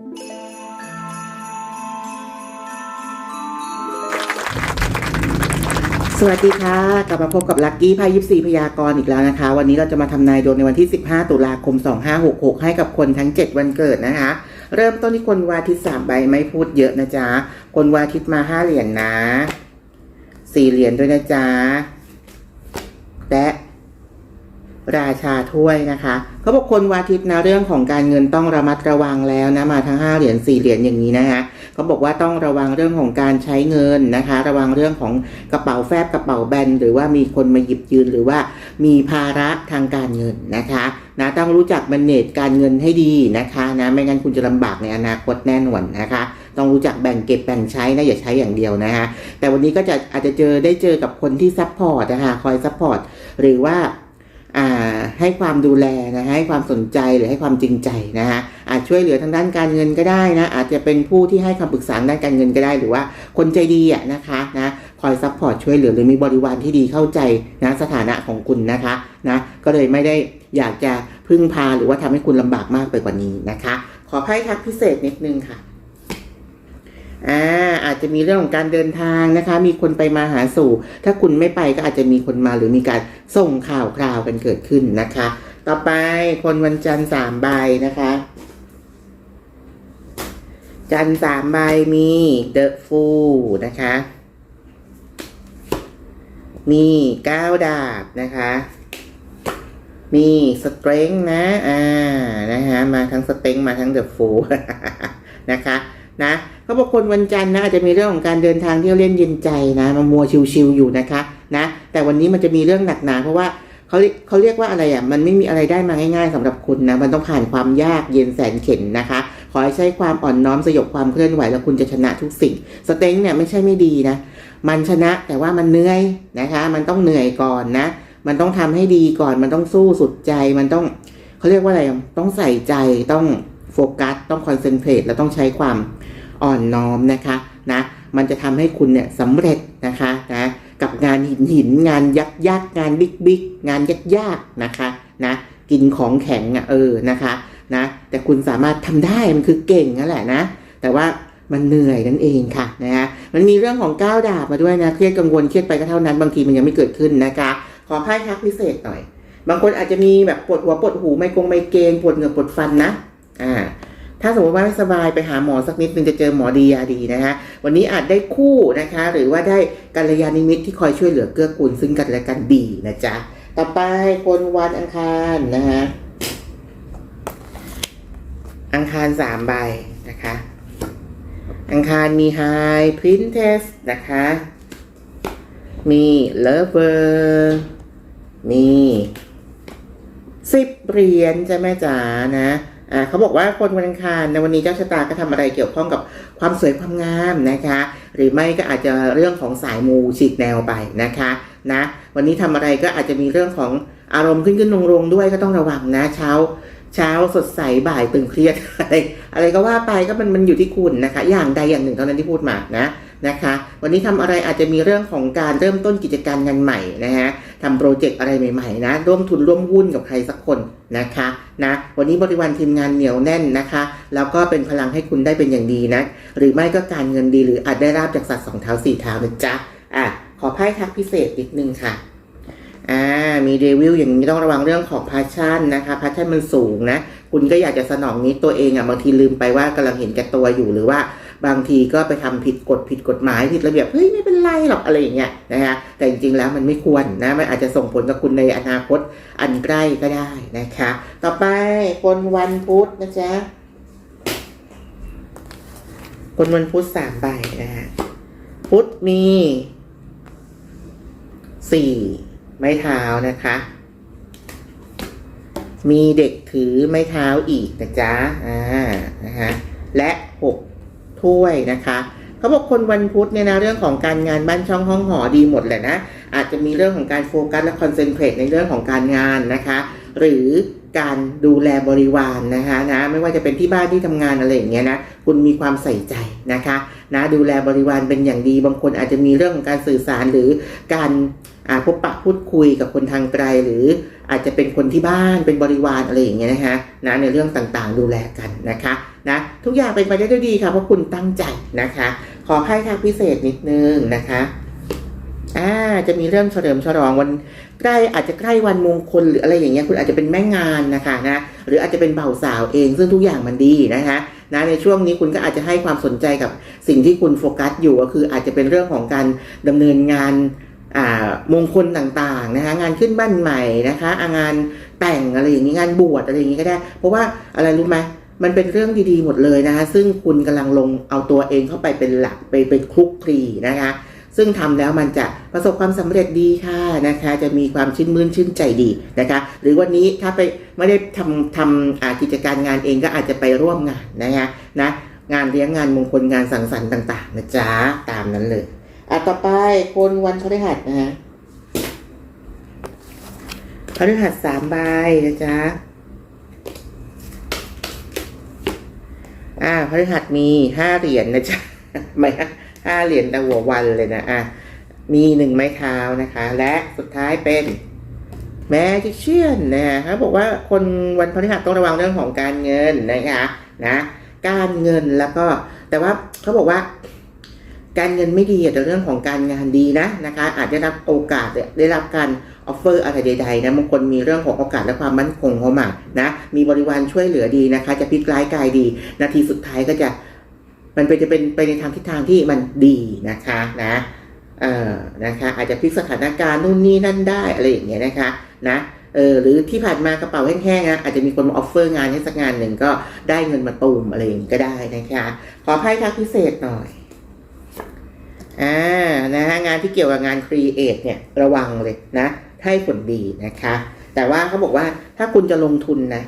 สวัสดีค่ะ กลับมาพบกับลัคกี้พายิปซีพยากรณ์อีกแล้วนะคะ วันนี้เราจะมาทำนายดวงในวันที่ 15 ตุลาคม 2566 ให้กับคนทั้ง 7 วันเกิดนะคะ เริ่มต้นที่คนวาทิตสามใบไม่พูดเยอะนะจ๊ะ คนวาทิตมา 5 เหรียญนนะ 4 เหรียญด้วยนะจ๊ะ และ ราชาถ้วยนะคะเขาบอกคนวาทิตนะเรื่องของการเงินต้องระมัดระวังแล้วนะมาทั้ง 5 เหรียญ4เหรียญอย่างนี้นะคะเขาบอกว่าต้องระวังเรื่องของการใช้เงินนะคะ ระวังเรื่องของกระเป๋าแฟบกระเป๋าแบนหรือว่ามีคนมาหยิบยืนหรือว่ามีภาระทางการเงินนะคะนะต้องรู้จัก manage การเงินให้ดีนะคะนะไม่งั้นคุณจะลำบากในอนาคตแน่นอนนะคะ ต้องรู้จักแบ่งเก็บแบ่งใช้นะอย่าใช้อย่างเดียวนะคะแต่วันนี้ก็จะอาจจะเจอได้เจอกับคนที่ซัพพอร์ตนะคะคอยซัพพอร์ตหรือว่า ให้ความดูแลนะให้ความสนใจหรือให้ความจริงใจนะฮะอาจช่วยเหลือทางด้านการเงินก็ได้นะ อาจจะเป็นผู้ที่ให้คำปรึกษาด้านการเงินก็ได้ หรือว่าคนใจดีอะนะคะนะคอยซัพพอร์ตช่วยเหลือหรือมีบริวารที่ดีเข้าใจนะสถานะของคุณนะคะนะก็เลยไม่ได้อยากจะพึ่งพาหรือว่าทำให้คุณลำบากมากไปกว่านี้นะคะ ขอไพ่ทักพิเศษนิดนึงค่ะ อ่าอาจจะมีเรื่องของการเดินทางนะคะ มีคนไปมาหาสู่ ถ้าคุณไม่ไปก็อาจจะมีคนมาหรือมีการส่งข่าวคราวกันเกิดขึ้นนะคะ ต่อไปคนวันจันทร์สามใบนะคะ จันทร์สามใบมีเดอะฟูนะคะ มีก้าวดาบนะคะมีสเตร n งนะ อ่า นะคะมาทั้งสเต n งมาทั้งเดอะฟูนะคะ นะ เขาบอกคนวันจันทร์นะอาจจะมีเรื่องของการเดินทางเที่ยวเล่นเย็นใจนะมามัวชิวๆอยู่นะคะนะ แต่วันนี้มันจะมีเรื่องหนักหนาเพราะว่าเขาเขาเรียกว่าอะไรอะมันไม่มีอะไรได้มาง่ายๆสำหรับคุณนะมันต้องผ่านความยากเย็นแสนเข็ญนะคะ ขอให้ใช้ความอ่อนน้อมสยบความเคลื่อนไหวแล้วคุณจะชนะทุกสิ่ง สเต็งเนี่ยไม่ใช่ไม่ดีนะ มันชนะแต่ว่ามันเหนื่อยนะคะ มันต้องเหนื่อยก่อนนะ มันต้องทำให้ดีก่อน มันต้องสู้สุดใจมันต้องเขาเรียกว่าอะไรต้องใส่ใจต้องโฟกัสต้องคอนเซนเทรตแล้วต้องใช้ความ อ่อนน้อมนะคะนะมันจะทำให้คุณเนี่ยสำเร็จนะคะนะกับงานหินหินงานยักยักงานบิ๊กบิ๊กงานยากยากนะคะนะกินของแข็งอะเออนะคะนะแต่คุณสามารถทำได้มันคือเก่งนั่นแหละนะ แต่ว่ามันเหนื่อยนั่นเองค่ะนะฮะมันมีเรื่องของก้าวดาบมาด้วยนะเครียดกังวลเครียดไปก็เท่านั้นบางทีมันยังไม่เกิดขึ้นนะคะขอไพ่ทักพิเศษหน่อย บางคนอาจจะมีแบบปวดหัวปวดหูไมกงไมเกรนปวดเหงือกปวดฟันนะอ่า ถ้าสมมติว่าไม่สบายไปหาหมอสักนิดนึงจะเจอหมอดียาดีนะคะ วันนี้อาจได้คู่นะคะ หรือว่าได้กัลยาณมิตรที่คอยช่วยเหลือเกื้อกูลซึ่งกันและกันดีนะจ๊ะ ต่อไปคนวันอังคารนะคะอังคารสามใบนะคะ อังคารมี High Princess นะคะ มี Lover มีสิบเหรียญใช่ไหมจ๋านะ อ่าเขาบอกว่าคนวันอังคารในวันนี้เจ้าชะตาก็ทำอะไรเกี่ยวข้องกับความสวยความงามนะคะ หรือไม่ก็อาจจะเรื่องของสายมูฉีกแนวไปนะคะนะวันนี้ทำอะไรก็อาจจะมีเรื่องของอารมณ์ขึ้นขึ้นลงลงๆด้วยก็ต้องระวังนะเช้า เช้าสดใสบ่ายตึงเครียดอะไรอะไรก็ว่าไปก็มันมันอยู่ที่คุณนะคะ อย่างใดอย่างหนึ่งเท่านั้นที่พูดมานะ นะคะ วันนี้ทำอะไรอาจจะมีเรื่องของการเริ่มต้นกิจการงานใหม่นะฮะทำโปรเจกต์อะไรใหม่ๆนะร่วมทุนร่วมหุ้นกับใครสักคนนะคะนะวันนี้บริวารทีมงานเหนียวแน่นนะคะ แล้วก็เป็นพลังให้คุณได้เป็นอย่างดีนะ หรือไม่ก็การเงินดีหรืออาจได้ราบจากสัตว์สองเท้าสี่เท้านะจ๊ะอะขอไพ่ทักพิเศษนิดนึงค่ะอ่ามีเดวิลอย่างนี้ต้องระวังเรื่องของพาชั่นนะคะพาชั่นมันสูงนะ คุณก็อยากจะสนองนี้ตัวเองอะบางทีลืมไปว่ากำลังเห็นแก่ตัวอยู่หรือว่า บางทีก็ไปทำผิดกฎผิดกฎหมายผิดระเบียบเฮ้ยไม่เป็นไรหรอกอะไรอย่างเงี้ยนะฮะแต่จริงๆแล้วมันไม่ควรนะมันอาจจะส่งผลกับคุณในอนาคตอันใกล้ก็ได้นะคะ ต่อไปคนวันพุธนะจ๊ะคนวันพุธสามใบนะฮะพุธมีสี่ไม้เท้านะคะ มีเด็กถือไม้เท้าอีกนะจ๊ะอ่านะคะและหก ถ้วยนะคะเขาบอกคนวันพุธเนี่ยนะเรื่องของการงานบ้านช่องห้องหอดีหมดแหละนะอาจจะมีเรื่องของการโฟกัสและคอนเซนเทรตในเรื่องของการงานนะคะ หรือ การดูแลบริวารนนะคะนะไม่ว่าจะเป็นที่บ้านที่ทำงานอะไรอย่างเงี้ยนะคุณมีความใส่ใจนะคะนะดูแลบริวารเป็นอย่างดี บางคนอาจจะมีเรื่องของการสื่อสารหรือการพบปะพูดคุยกับคนทางไกล หรืออาจจะเป็นคนที่บ้านเป็นบริวารอะไรอย่างเงี้ยนะคะนะในเรื่องต่างๆ ดูแลกันนะคะนะทุกอย่างเป็นไปได้ด้วยดีค่ะเพราะคุณตั้งใจนะคะ ขอให้ทางพิเศษนิดนึงนะคะ อ่าจะมีเรื่องเฉลิมฉลองวันใกล้อาจจะใกล้วันมงคลหรืออะไรอย่างเงี้ยคุณอาจจะเป็นแม่งานนะคะนะหรืออาจจะเป็นเบ่าวสาวเอง ซึ่งทุกอย่างมันดีนะคะนะในช่วงนี้คุณก็อาจจะให้ความสนใจกับสิ่งที่คุณโฟกัสอยู่ก็คืออาจจะเป็นเรื่องของการดำเนินงานอ่ามงคลต่างๆนะคะงานขึ้นบ้านใหม่นะคะงานแต่งอะไรอย่างนี้งานบวชอะไรอย่างนี้ก็ได้ เพราะว่าอะไรรู้ไหมมันเป็นเรื่องดีๆหมดเลยนะคะซึ่งคุณกำลังลงเอาตัวเองเข้าไปเป็นหลักไปเป็นคลุกคลีนะคะ ซึ่งทำแล้วมันจะประสบความสำเร็จดีค่ะนะคะ จะมีความชื่นมื่นชื่นใจดีนะคะ หรือวันนี้ถ้าไปไม่ได้ทำทำอากิจการงานเองก็อาจจะไปร่วมงานนะคะนะงานเลี้ยงงานมงคลงานสังสรรค์ต่าง ๆ นะจ๊ะตามนั้นเลยอะต่อไปคนวันพฤหัสนะฮะพฤหัสสามใบนะจ๊ะอ่าพฤหัสมีห้าเหรียญนะจ๊ะไม่ฮะ ห้าเหรียญต่หัววันเลยนะอะมีหนึ่งไม้เท้านะคะ และสุดท้ายเป็นแมจิเชียนนะฮะเขาบอกว่าคนวันพฤหัสต้องระวังเรื่องของการเงินนะคะนะการเงินแล้วก็แต่ว่าเขาบอกว่า การเงินไม่ดีแต่เรื่องของการงานดีนะนะคะ อาจจะได้รับโอกาสได้รับการออฟเฟอร์อะไรใดๆนะบางคนมีเรื่องของโอกาสและความมั่นคงเข้ามานะมีบริวารช่วยเหลือดีนะคะ จะพลิกร้ายกายดี นาทีสุดท้ายก็จะ มันเป็นจะเป็นไปในทางทิศทางที่มันดีนะคะนะเออนะคะอาจจะพลิกสถานการณ์นู่นนี่นั่นได้อะไรอย่างเงี้ยนะคะนะเออหรือที่ผ่านมากระเป๋าแห้งๆนะอาจจะมีคนมาออฟเฟอร์งานให้สักงานหนึ่งก็ได้เงินมาตูมอะไรอย่างงี้ก็ได้นะคะขอไพ่ทักพิเศษหน่อยอ่านะฮะงานที่เกี่ยวกับงานครีเอทเนี่ยระวังเลยนะให้ผลดีนะคะ แต่ว่าเขาบอกว่าถ้าคุณจะลงทุนนะ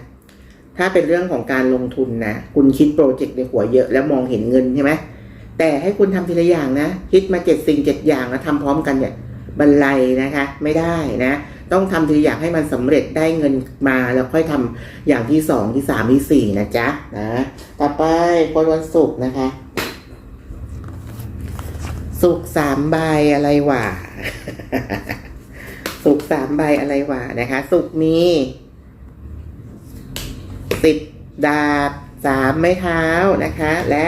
ถ้าเป็นเรื่องของการลงทุนนะคุณคิดโปรเจกต์ในหัวเยอะแล้วมองเห็นเงินใช่ไหมแต่ให้คุณทำทีละอย่างนะ คิดมาเจ็ดสิ่งเจ็ดอย่างแล้วทำพร้อมกันเนี่ยบรรลัยนะคะ ไม่ได้นะ ต้องทำทีละอย่างให้มันสำเร็จได้เงินมาแล้วค่อยทำอย่างที่สองที่สามที่สี่นะจ๊ะนะต่อไปคนวันศุกร์นะคะศุกสามใบอะไรวะศุกสามใบอะไรวะนะคะศุกมี สิบดาบสามไม้เท้านะคะ และ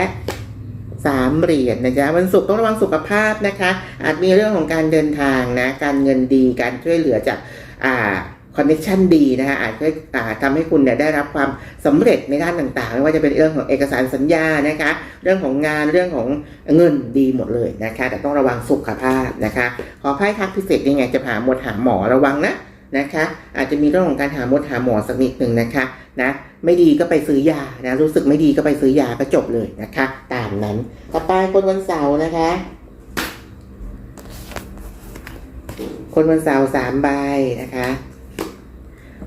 สามเหรียญนะจ๊ะวันศุกร์ต้องระวังสุขภาพนะคะ อาจมีเรื่องของการเดินทางนะ การเงินดีการช่วยเหลือจากอ่าคอนเนคชันดีนะคะอาจจะอ่าทำให้คุณเนี่ยได้รับความสำเร็จในด้านต่างๆ ไม่ว่าจะเป็นเรื่องของเอกสารสัญญานะคะ เรื่องของงานเรื่องของเงินดีหมดเลยนะคะ แต่ต้องระวังสุขภาพนะคะ ขอไพ่ทักพิเศษยังไงจะหาหมดหาหมอระวังนะ นะคะ อาจจะมีเรื่องของการหาหมดหาหมอสักนิดหนึ่งนะคะนะไม่ดีก็ไปซื้อยานะรู้สึกไม่ดีก็ไปซื้อยาก็จบเลยนะคะ ตามนั้นต่อไปคนวันเสาร์นะคะ คนวันเสาร์สามใบนะคะ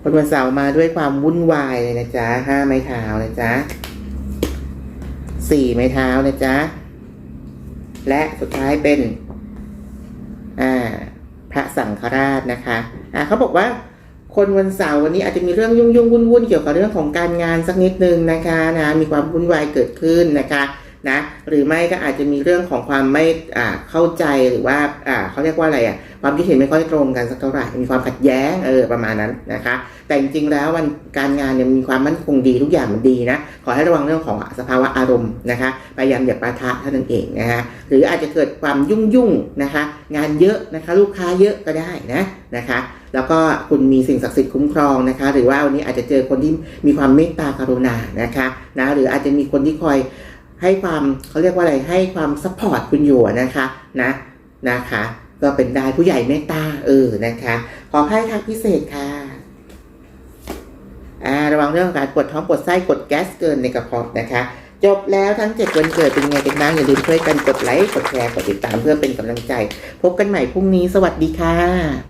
คนวันเสาร์มาด้วยความวุ่นวายเลยนะจ๊ะห้าไม้เท้านะจ๊ะสี่ไม้เท้านะจ๊ะและสุดท้ายเป็น อ่า ระสังฆราชนะคะอ่าเขาบอกว่าคนวันเสาร์วันนี้อาจจะมีเรื่องยุ่งยุ่งวุ่นวุ่นเกี่ยวกับเรื่องของการงานสักนิดนึงนะคะนะมีความวุ่นวายเกิดขึ้นนะคะ นะหรือไม่ก็อาจจะมีเรื่องของความไม่อ่าเข้าใจหรือว่าอ่าเขาเรียกว่าอะไรอะความคิดเห็นไม่ค่อยตรงกันสักเท่าไหร่มีความขัดแย้งเออประมาณนั้นนะคะ แต่จริงๆแล้ววันการงานเนี่ยมีความมั่นคงดีทุกอย่างมันดีนะขอให้ระวังเรื่องของสภาวะอารมณ์นะคะพยายามอย่าปะทะเท่านั้นเองนะคะหรืออาจจะเกิดความยุ่งยุ่งๆนะคะ งานเยอะนะคะ ลูกค้าเยอะก็ได้นะนะคะแล้วก็คุณมีสิ่งศักดิ์สิทธิ์คุ้มครองนะคะ หรือว่าวันนี้อาจจะเจอคนที่มีความเมตตากรุณานะคะนะหรืออาจจะมีคนที่คอย ให้ความเขาเรียกว่าอะไรให้ความซัพพอร์ตคุณอยู่นะคะนะนะคะ ก็เป็นได้ผู้ใหญ่เมตตาเออนะคะ ขอให้ทักพิเศษค่ะอ่าระวังเรื่องของการปวดท้องปวดไส้กดแก๊สเกินในกระเพาะนะคะจบแล้วทั้ง7วันเกิดเป็นไงกันบ้างอย่าลืมช่วยกันกดไลค์กดแชร์กดติดตามเพื่อเป็นกำลังใจ พบกันใหม่พรุ่งนี้สวัสดีค่ะ